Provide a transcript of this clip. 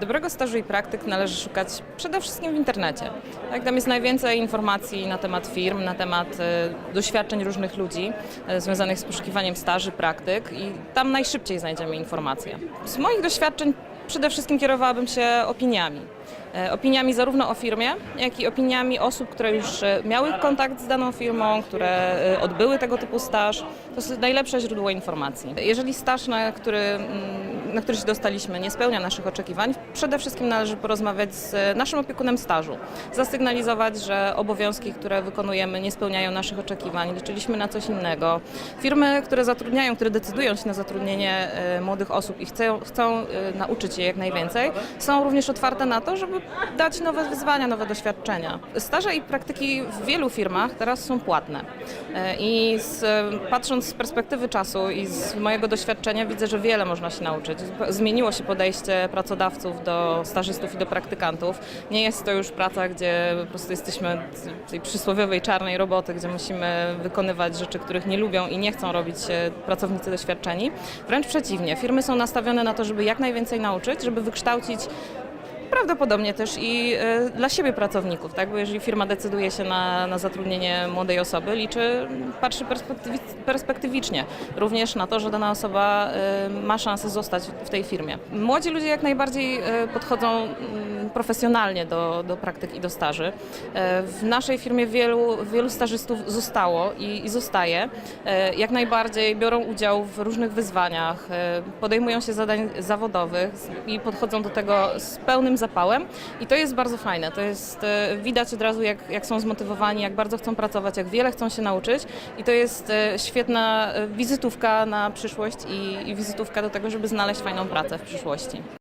Dobrego stażu i praktyk należy szukać przede wszystkim w internecie. Tak, tam jest najwięcej informacji na temat firm, na temat e, doświadczeń różnych ludzi e, związanych z poszukiwaniem staży, praktyk i tam najszybciej znajdziemy informacje. Z moich doświadczeń przede wszystkim kierowałabym się opiniami. E, Opiniami zarówno o firmie, jak i opiniami osób, które już miały kontakt z daną firmą, które odbyły tego typu staż. To jest najlepsze źródło informacji. Jeżeli staż, na który, mm, na który się dostaliśmy, nie spełnia naszych oczekiwań, przede wszystkim należy porozmawiać z naszym opiekunem stażu. Zasygnalizować, że obowiązki, które wykonujemy, nie spełniają naszych oczekiwań, liczyliśmy na coś innego. Firmy, które zatrudniają, które decydują się na zatrudnienie e, młodych osób i chcą, chcą e, nauczyć je jak najwięcej, są również otwarte na to, żeby dać nowe wyzwania, nowe doświadczenia. Staże i praktyki w wielu firmach teraz są płatne. E, I z, patrząc z perspektywy czasu i z mojego doświadczenia widzę, że wiele można się nauczyć. Zmieniło się podejście pracodawców do stażystów i do praktykantów. Nie jest to już praca, gdzie po prostu jesteśmy tej przysłowiowej czarnej roboty, gdzie musimy wykonywać rzeczy, których nie lubią i nie chcą robić e, pracownicy doświadczeni. Wręcz przeciwnie, firmy są nastawione na to, żeby jak najwięcej nauczyć, żeby wykształcić Prawdopodobnie też i e, dla siebie pracowników, tak? bo jeżeli firma decyduje się na, na zatrudnienie młodej osoby, liczy, patrzy perspektywi, perspektywicznie również na to, że dana osoba e, ma szansę zostać w tej firmie. Młodzi ludzie jak najbardziej e, podchodzą mm, profesjonalnie do, do praktyk i do staży. W naszej firmie wielu, wielu stażystów zostało i, i zostaje. Jak najbardziej biorą udział w różnych wyzwaniach, podejmują się zadań zawodowych i podchodzą do tego z pełnym zapałem i to jest bardzo fajne. To jest, e, widać od razu jak, jak są zmotywowani, jak bardzo chcą pracować, jak wiele chcą się nauczyć i to jest e, świetna e, wizytówka na przyszłość i, i wizytówka do tego, żeby znaleźć fajną pracę w przyszłości.